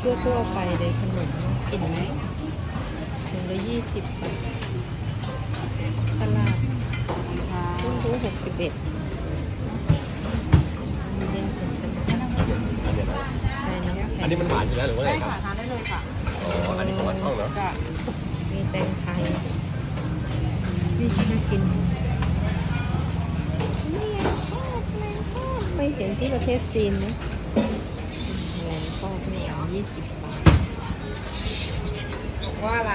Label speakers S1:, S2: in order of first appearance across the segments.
S1: ทั่วทั่วๆไปเลยขนมกินไหมถุงละยี่สิบบาทตลาดรุ่นรู้หกสิบเอ็ดอันนี้เป็นชั้นชั้น
S2: อันนี้นะ
S1: ใส่น้ำแข็ง
S2: อันนี้มันหวานอยู่แล้วหรือว่าไง
S3: ได้
S2: ครับ
S3: ค่ะทานได้เลยค่ะ
S2: อ๋ออันนี้ของวัดช่องเนาะ
S3: จ้ะ
S1: มีแตงไทยนี่ฉันน่ากินนี่ไงทอดแมงทอดไปเห็นที่ประเทศจีนนะแมงทอดไม่เอายี่ สิบบาท
S3: บอกว่าอะไร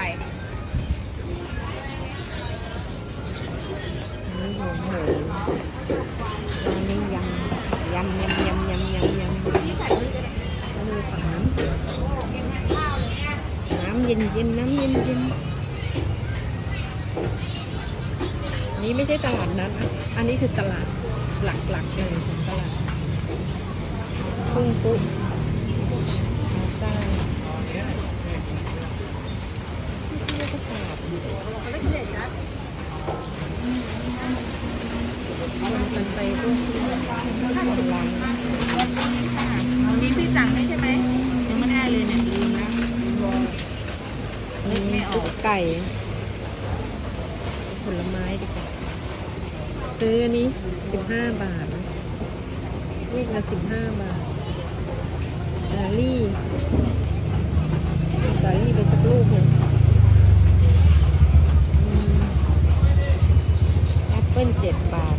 S1: นนี้หัวหมูอันนี้ยำยำยำยำยำยำยำแล้วมีฝั่งนั้นน้ำเย็นเย็นน้ำเย็นเย็นนี้ไม่ใช่ตลาดนัดนะอันนี้คือตลาดหลักๆเลยของตลาดพุ่งปุ๊บ ไก่ ผลไม้ดีกว่า ซื้
S3: ออันนี้สิบห้าบาทลูกละสิบห้าบาทสา
S1: ลี่สาลี่ไปสักลูกหนึ่งแอปเปิ้ลเจ็ดบาท